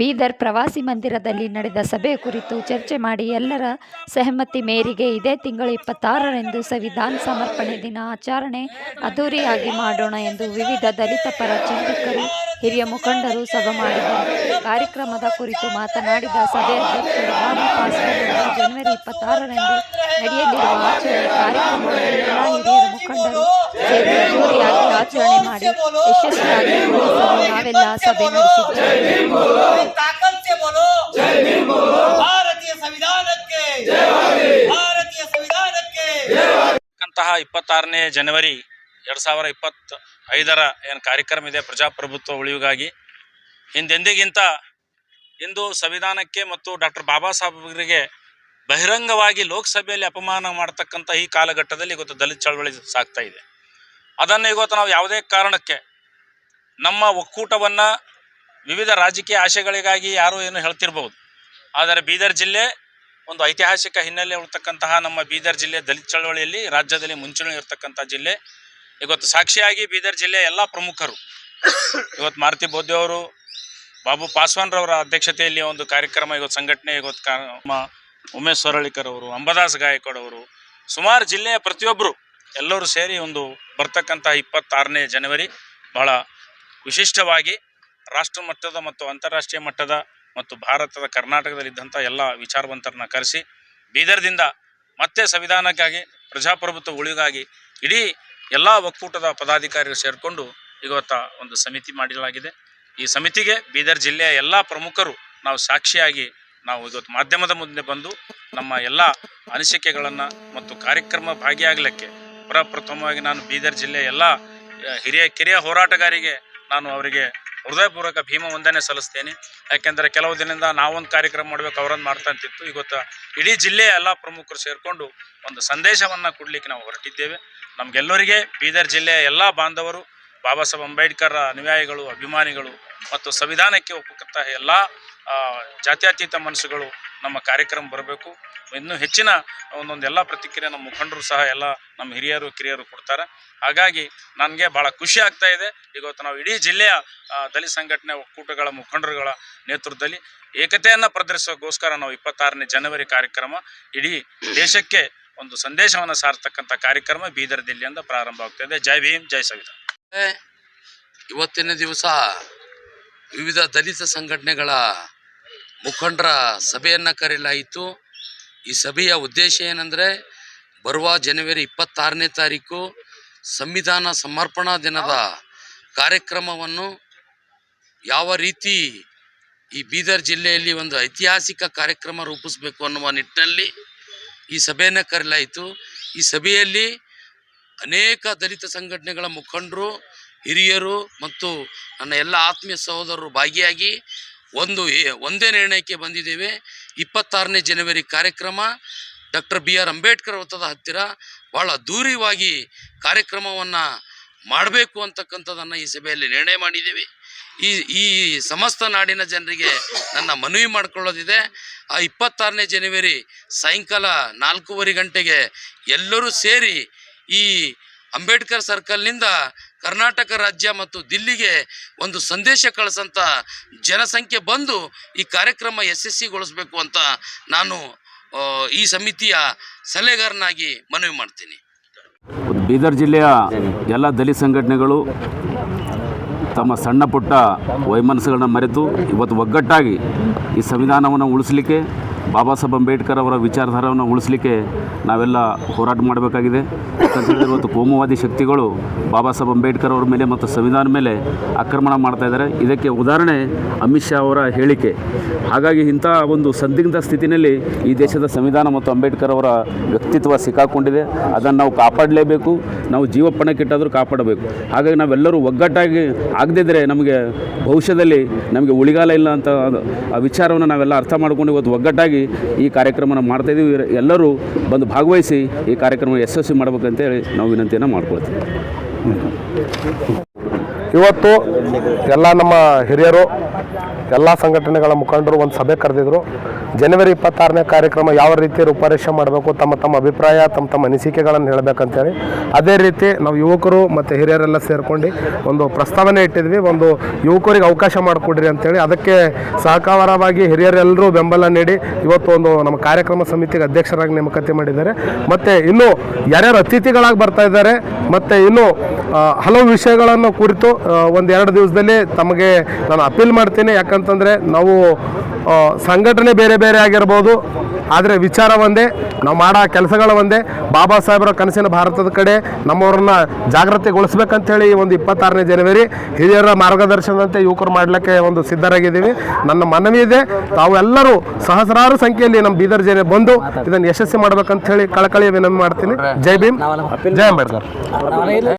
ಬೀದರ್ ಪ್ರವಾಸಿ ಮಂದಿರದಲ್ಲಿ ನಡೆದ ಸಭೆ ಕುರಿತು ಚರ್ಚೆ ಮಾಡಿ ಎಲ್ಲರ ಸಹಮತಿ ಮೇರೆಗೆ ಇದೇ ತಿಂಗಳು ಇಪ್ಪತ್ತಾರರಂದು ಸಂವಿಧಾನ ಸಮರ್ಪಣೆ ದಿನ ಆಚರಣೆ ಅದ್ದೂರಿಯಾಗಿ ಮಾಡೋಣ ಎಂದು ವಿವಿಧ ದಲಿತ ಪರ ಚಿಂತಕರು, ಹಿರಿಯ ಮುಖಂಡರು ಸಭೆ ಮಾಡಿದರು. ಕಾರ್ಯಕ್ರಮದ ಕುರಿತು ಮಾತನಾಡಿದ ಸಭೆ ಅಧ್ಯಕ್ಷರು ಜನವರಿ ಇಪ್ಪತ್ತಾರರಂದು ನಡೆಯಲಿರುವ ಆಚರಣೆ ಕಾರ್ಯಕ್ರಮದಲ್ಲಿ ಎಲ್ಲ ಹಿರಿಯರ ಮುಖಂಡರು ಆಚರಣೆ ಮಾಡಿ ಯಶಸ್ವಿಯಾಗಿ ಅವರೆಲ್ಲ ಸಭೆ ಸಂವಿಧಾನಕ್ಕೆ. ಇಪ್ಪತ್ತಾರನೇ ಜನವರಿ ಎರಡು ಸಾವಿರ ಇಪ್ಪತ್ತ ಐದರ ಏನು ಕಾರ್ಯಕ್ರಮ ಇದೆ ಪ್ರಜಾಪ್ರಭುತ್ವ ಉಳಿವಿಗಾಗಿ. ಹಿಂದೆಂದಿಗಿಂತ ಇಂದು ಸಂವಿಧಾನಕ್ಕೆ ಮತ್ತು ಡಾಕ್ಟರ್ ಬಾಬಾ ಸಾಹೇಬ್ರಿಗೆ ಬಹಿರಂಗವಾಗಿ ಲೋಕಸಭೆಯಲ್ಲಿ ಅಪಮಾನ ಮಾಡ್ತಕ್ಕಂಥ ಈ ಕಾಲಘಟ್ಟದಲ್ಲಿ ಇವತ್ತು ದಲಿತ ಚಳವಳಿ ಸಾಗ್ತಾ ಇದೆ. ಅದನ್ನು ಇವತ್ತು ನಾವು ಯಾವುದೇ ಕಾರಣಕ್ಕೆ ನಮ್ಮ ಒಕ್ಕೂಟವನ್ನು ವಿವಿಧ ರಾಜಕೀಯ ಆಶೆಗಳಿಗಾಗಿ ಯಾರು ಏನು ಹೇಳ್ತಿರ್ಬೋದು. ಆದರೆ ಬೀದರ್ ಜಿಲ್ಲೆ ಒಂದು ಐತಿಹಾಸಿಕ ಹಿನ್ನೆಲೆ ಉಳ್ತಕ್ಕಂತಹ ನಮ್ಮ ಬೀದರ್ ಜಿಲ್ಲೆ ದಲಿತ ಚಳವಳಿಯಲ್ಲಿ ರಾಜ್ಯದಲ್ಲಿ ಮುಂಚೂಣಿ ಇರತಕ್ಕಂಥ ಜಿಲ್ಲೆ. ಇವತ್ತು ಸಾಕ್ಷಿಯಾಗಿ ಬೀದರ್ ಜಿಲ್ಲೆಯ ಎಲ್ಲ ಪ್ರಮುಖರು ಇವತ್ತು ಮಾರುತಿ ಬೋದ್ದೆ ಅವರು, ಬಾಬು ಪಾಸ್ವಾನ್ರವರ ಅಧ್ಯಕ್ಷತೆಯಲ್ಲಿ ಒಂದು ಕಾರ್ಯಕ್ರಮ, ಇವತ್ತು ಸಂಘಟನೆ, ಇವತ್ತು ನಮ್ಮ ಉಮೇಶ್ ಸೊರಳಿಕರ್ ಅವರು, ಅಂಬದಾಸ್ ಗಾಯಕವಾಡ್ ಅವರು, ಸುಮಾರು ಜಿಲ್ಲೆಯ ಪ್ರತಿಯೊಬ್ಬರು ಎಲ್ಲರೂ ಸೇರಿ ಒಂದು ಬರ್ತಕ್ಕಂಥ ಇಪ್ಪತ್ತಾರನೇ ಜನವರಿ ಬಹಳ ವಿಶಿಷ್ಟವಾಗಿ ರಾಷ್ಟ್ರ ಮಟ್ಟದ ಮತ್ತು ಅಂತಾರಾಷ್ಟ್ರೀಯ ಮಟ್ಟದ ಮತ್ತು ಭಾರತದ ಕರ್ನಾಟಕದಲ್ಲಿದ್ದಂಥ ಎಲ್ಲ ವಿಚಾರವಂತರನ್ನ ಕರೆಸಿ, ಬೀದರ್ದಿಂದ ಮತ್ತೆ ಸಂವಿಧಾನಕ್ಕಾಗಿ, ಪ್ರಜಾಪ್ರಭುತ್ವ ಉಳಿಗಾಗಿ ಇಡೀ ಎಲ್ಲ ಒಕ್ಕೂಟದ ಪದಾಧಿಕಾರಿಗಳು ಸೇರಿಕೊಂಡು ಇವತ್ತ ಒಂದು ಸಮಿತಿ ಮಾಡಲಾಗಿದೆ. ಈ ಸಮಿತಿಗೆ ಬೀದರ್ ಜಿಲ್ಲೆಯ ಎಲ್ಲ ಪ್ರಮುಖರು ನಾವು ಸಾಕ್ಷಿಯಾಗಿ ನಾವು ಇವತ್ತು ಮಾಧ್ಯಮದ ಮುಂದೆ ಬಂದು ನಮ್ಮ ಎಲ್ಲ ಅನಿಸಿಕೆಗಳನ್ನು ಮತ್ತು ಕಾರ್ಯಕ್ರಮ ಭಾಗಿಯಾಗಲಿಕ್ಕೆ ಪ್ರಪ್ರಥಮವಾಗಿ ನಾನು ಬೀದರ್ ಜಿಲ್ಲೆಯ ಎಲ್ಲ ಹಿರಿಯ, ಕಿರಿಯ ಹೋರಾಟಗಾರಿಗೆ ನಾನು ಅವರಿಗೆ ಹೃದಯಪೂರ್ವಕ ಭೀಮ ವಂದನೆ ಸಲ್ಲಿಸ್ತೇನೆ. ಯಾಕೆಂದರೆ ಕೆಲವು ದಿನದಿಂದ ನಾವೊಂದು ಕಾರ್ಯಕ್ರಮ ಮಾಡಬೇಕು ಅವರನ್ನು ಮಾಡ್ತಾ ಅಂತಿತ್ತು. ಇವತ್ತು ಇಡೀ ಜಿಲ್ಲೆಯ ಎಲ್ಲ ಪ್ರಮುಖರು ಸೇರಿಕೊಂಡು ಒಂದು ಸಂದೇಶವನ್ನು ಕೊಡಲಿಕ್ಕೆ ನಾವು ಹೊರಟಿದ್ದೇವೆ. ನಮಗೆಲ್ಲರಿಗೆ ಬೀದರ್ ಜಿಲ್ಲೆಯ ಎಲ್ಲ ಬಾಂಧವರು, ಬಾಬಾ ಸಾಹೇಬ್ ಅಂಬೇಡ್ಕರ್ ಅನುಯಾಯಿಗಳು, ಅಭಿಮಾನಿಗಳು ಮತ್ತು ಸಂವಿಧಾನಕ್ಕೆ ಒಪ್ಪುವಂಥ ಎಲ್ಲ ಜಾತ್ಯತೀತ ಮನಸ್ಸುಗಳು ನಮ್ಮ ಕಾರ್ಯಕ್ರಮ ಬರಬೇಕು. ಇನ್ನೂ ಹೆಚ್ಚಿನ ಒಂದೊಂದು ಎಲ್ಲ ಪ್ರತಿಕ್ರಿಯೆ ನಮ್ಮ ಮುಖಂಡರು ಸಹ ಎಲ್ಲ ನಮ್ಮ ಹಿರಿಯರು, ಕಿರಿಯರು ಕೊಡ್ತಾರೆ. ಹಾಗಾಗಿ ನನಗೆ ಭಾಳ ಖುಷಿ ಆಗ್ತಾ ಇದೆ. ಇವತ್ತು ನಾವು ಇಡೀ ಜಿಲ್ಲೆಯ ದಲಿತ ಸಂಘಟನೆ ಒಕ್ಕೂಟಗಳ ಮುಖಂಡರುಗಳ ನೇತೃತ್ವದಲ್ಲಿ ಏಕತೆಯನ್ನು ಪ್ರದರ್ಶಿಸೋಕ್ಕೋಸ್ಕರ ನಾವು ಇಪ್ಪತ್ತಾರನೇ ಜನವರಿ ಕಾರ್ಯಕ್ರಮ ಇಡೀ ದೇಶಕ್ಕೆ ಒಂದು ಸಂದೇಶವನ್ನು ಸಾರ್ತಕ್ಕಂಥ ಕಾರ್ಯಕ್ರಮ ಬೀದರ್ ದಿಲ್ಲಿಯಿಂದ ಪ್ರಾರಂಭ ಇದೆ. ಜೈ ಭೀಮ್, ಜೈ ಸವಿತ ಇವತ್ತಿನ ದಿವಸ ವಿವಿಧ ದಲಿತ ಸಂಘಟನೆಗಳ ಮುಖಂಡರ ಸಭೆಯನ್ನು ಕರೆಯಲಾಯಿತು. ಈ ಸಭೆಯ ಉದ್ದೇಶ ಏನಂದರೆ, ಬರುವ ಜನವರಿ ಇಪ್ಪತ್ತಾರನೇ ತಾರೀಕು ಸಂವಿಧಾನ ಸಮರ್ಪಣಾ ದಿನದ ಕಾರ್ಯಕ್ರಮವನ್ನು ಯಾವ ರೀತಿ ಈ ಬೀದರ್ ಜಿಲ್ಲೆಯಲ್ಲಿ ಒಂದು ಐತಿಹಾಸಿಕ ಕಾರ್ಯಕ್ರಮ ರೂಪಿಸಬೇಕು ಅನ್ನುವ ನಿಟ್ಟಿನಲ್ಲಿ ಈ ಸಭೆಯನ್ನು ಕರೆಯಲಾಯಿತು. ಈ ಸಭೆಯಲ್ಲಿ ಅನೇಕ ದಲಿತ ಸಂಘಟನೆಗಳ ಮುಖಂಡರು, ಹಿರಿಯರು ಮತ್ತು ನನ್ನ ಎಲ್ಲ ಆತ್ಮೀಯ ಸಹೋದರರು ಭಾಗಿಯಾಗಿ ಒಂದು ಒಂದೇ ನಿರ್ಣಯಕ್ಕೆ ಬಂದಿದ್ದೇವೆ. ಇಪ್ಪತ್ತಾರನೇ ಜನವರಿ ಕಾರ್ಯಕ್ರಮ. ಡಾಕ್ಟರ್ ಬಿ ಆರ್ ಅಂಬೇಡ್ಕರ್ ವೃತ್ತದ ಹತ್ತಿರ ಭಾಳ ದೂರಿವಾಗಿ ಕಾರ್ಯಕ್ರಮವನ್ನು ಮಾಡಬೇಕು ಅಂತಕ್ಕಂಥದ್ದನ್ನು ಈ ಸಭೆಯಲ್ಲಿ ನಿರ್ಣಯ ಮಾಡಿದ್ದೇವೆ. ಈ ಈ ಸಮಸ್ತ ನಾಡಿನ ಜನರಿಗೆ ನನ್ನ ಮನವಿ ಮಾಡಿಕೊಳ್ಳೋದಿದೆ. ಆ ಇಪ್ಪತ್ತಾರನೇ ಜನವರಿ ಸಾಯಂಕಾಲ ನಾಲ್ಕೂವರೆ ಗಂಟೆಗೆ ಎಲ್ಲರೂ ಸೇರಿ ಈ ಅಂಬೇಡ್ಕರ್ ಸರ್ಕಲ್ನಿಂದ ಕರ್ನಾಟಕ ರಾಜ್ಯ ಮತ್ತು ದಿಲ್ಲಿಗೆ ಒಂದು ಸಂದೇಶ ಕಳಿಸಂತ ಜನಸಂಖ್ಯೆ ಬಂದು ಈ ಕಾರ್ಯಕ್ರಮ ಯಶಸ್ವಿಗೊಳಿಸಬೇಕು ಅಂತ ನಾನು ಈ ಸಮಿತಿಯ ಸಲಹೆಗಾರನಾಗಿ ಮನವಿ ಮಾಡ್ತೀನಿ. ಬೀದರ್ ಜಿಲ್ಲೆಯ ಎಲ್ಲ ದಲಿತ ಸಂಘಟನೆಗಳು ತಮ್ಮ ಸಣ್ಣ ಪುಟ್ಟ ವೈಮನಸ್ಸುಗಳನ್ನ ಮರೆತು ಇವತ್ತು ಒಗ್ಗಟ್ಟಾಗಿ ಈ ಸಂವಿಧಾನವನ್ನು ಉಳಿಸಲಿಕ್ಕೆ ಬಾಬಾ ಸಾಹೇಬ್ ಅಂಬೇಡ್ಕರ್ ಅವರ ವಿಚಾರಧಾರವನ್ನು ಉಳಿಸಲಿಕ್ಕೆ ನಾವೆಲ್ಲ ಹೋರಾಟ ಮಾಡಬೇಕಾಗಿದೆ. ಯಾಕಂತೇಳಿದ್ರೆ ಇವತ್ತು ಕೋಮುವಾದಿ ಶಕ್ತಿಗಳು ಬಾಬಾ ಸಾಹೇಬ್ ಅಂಬೇಡ್ಕರ್ ಅವರ ಮೇಲೆ ಮತ್ತು ಸಂವಿಧಾನ ಮೇಲೆ ಆಕ್ರಮಣ ಮಾಡ್ತಾ ಇದ್ದಾರೆ. ಇದಕ್ಕೆ ಉದಾಹರಣೆ ಅಮಿತ್ ಶಾ ಅವರ ಹೇಳಿಕೆ. ಹಾಗಾಗಿ ಇಂಥ ಒಂದು ಸಂದಿಗ್ಧ ಸ್ಥಿತಿನಲ್ಲಿ ಈ ದೇಶದ ಸಂವಿಧಾನ ಮತ್ತು ಅಂಬೇಡ್ಕರ್ ಅವರ ವ್ಯಕ್ತಿತ್ವ ಸಿಕ್ಕಾಕೊಂಡಿದೆ. ಅದನ್ನು ನಾವು ಕಾಪಾಡಲೇಬೇಕು. ನಾವು ಜೀವಪಣಕ್ಕಿಟ್ಟಾದರೂ ಕಾಪಾಡಬೇಕು. ಹಾಗಾಗಿ ನಾವೆಲ್ಲರೂ ಒಗ್ಗಟ್ಟಾಗಿ ಆಗದಿದ್ದರೆ ನಮಗೆ ಭವಿಷ್ಯದಲ್ಲಿ ನಮಗೆ ಉಳಿಗಾಲ ಇಲ್ಲ ಅಂತ ಆ ವಿಚಾರವನ್ನು ನಾವೆಲ್ಲ ಅರ್ಥ ಮಾಡ್ಕೊಂಡು ಇವತ್ತು ಒಗ್ಗಟ್ಟಾಗಿ ಈ ಕಾರ್ಯಕ್ರಮನ ಇದೀವಿ. ಎಲ್ಲರೂ ಬಂದು ಭಾಗವಹಿಸಿ ಈ ಕಾರ್ಯಕ್ರಮ ಯಶಸ್ವಿ ಮಾಡಬೇಕಂತೇಳಿ ನಾವು ವಿನಂತಿಯನ್ನು ಮಾಡ್ಕೊಳ್ತೀವಿ. ಇವತ್ತು ಎಲ್ಲ ನಮ್ಮ ಹಿರಿಯರು ಎಲ್ಲ ಸಂಘಟನೆಗಳ ಮುಖಂಡರು ಒಂದು ಸಭೆ ಕರೆದಿದ್ರು. ಜನವರಿ ಇಪ್ಪತ್ತಾರನೇ ಕಾರ್ಯಕ್ರಮ ಯಾವ ರೀತಿ ರೂಪರೇಷೆ ಮಾಡಬೇಕು, ತಮ್ಮ ತಮ್ಮ ಅಭಿಪ್ರಾಯ, ತಮ್ಮ ತಮ್ಮ ಅನಿಸಿಕೆಗಳನ್ನು ಹೇಳಬೇಕಂತೇಳಿ. ಅದೇ ರೀತಿ ನಾವು ಯುವಕರು ಮತ್ತು ಹಿರಿಯರೆಲ್ಲ ಸೇರಿಕೊಂಡು ಒಂದು ಪ್ರಸ್ತಾವನೆ ಇಟ್ಟಿದ್ವಿ. ಒಂದು ಯುವಕರಿಗೆ ಅವಕಾಶ ಮಾಡಿಕೊಡ್ರಿ ಅಂತೇಳಿ. ಅದಕ್ಕೆ ಸಹಕಾರವಾಗಿ ಹಿರಿಯರೆಲ್ಲರೂ ಬೆಂಬಲ ನೀಡಿ ಇವತ್ತು ಒಂದು ನಮ್ಮ ಕಾರ್ಯಕ್ರಮ ಸಮಿತಿಗೆ ಅಧ್ಯಕ್ಷರಾಗಿ ನೇಮಕಾತಿ ಮಾಡಿದ್ದಾರೆ. ಮತ್ತು ಇನ್ನೂ ಯಾರ್ಯಾರು ಅತಿಥಿಗಳಾಗಿ ಬರ್ತಾ ಇದ್ದಾರೆ ಮತ್ತು ಇನ್ನು ಹಲವು ವಿಷಯಗಳನ್ನು ಕುರಿತು ಒಂದೆರಡು ದಿವಸದಲ್ಲಿ ತಮಗೆ ನಾನು ಅಪೀಲ್ ಮಾಡ್ತೀನಿ. ಯಾಕಂತಂದರೆ ನಾವು ಸಂಘಟನೆ ಬೇರೆ ಬೇರೆ ಆಗಿರ್ಬೋದು. ಆದರೆ ವಿಚಾರ ಒಂದೇ ನಾವು ಮಾಡೋ ಕೆಲಸಗಳು ಒಂದೇ. ಬಾಬಾ ಸಾಹೇಬರ ಕನಸಿನ ಭಾರತದ ಕಡೆ ನಮ್ಮವ್ರನ್ನ ಜಾಗೃತಿಗೊಳಿಸ್ಬೇಕಂತೇಳಿ ಈ ಒಂದು ಇಪ್ಪತ್ತಾರನೇ ಜನವರಿ ಹಿರಿಯರ ಮಾರ್ಗದರ್ಶನದಂತೆ ಯುವಕರು ಮಾಡಲಿಕ್ಕೆ ಒಂದು ಸಿದ್ಧರಾಗಿದ್ದೀವಿ. ನನ್ನ ಮನವಿ ಇದೆ ತಾವೆಲ್ಲರೂ ಸಹಸ್ರಾರು ಸಂಖ್ಯೆಯಲ್ಲಿ ನಮ್ಮ ಬೀದರ್ ಜನ ಬಂದು ಇದನ್ನು ಯಶಸ್ವಿ ಮಾಡ್ಬೇಕಂತ ಹೇಳಿ ಕಳಕಳಿಯ ವಿನಂತಿ ಮಾಡ್ತೀನಿ. ಜೈ ಭೀಮ್. ಜೈ ಅಂಬೇಡ್ಕರ್.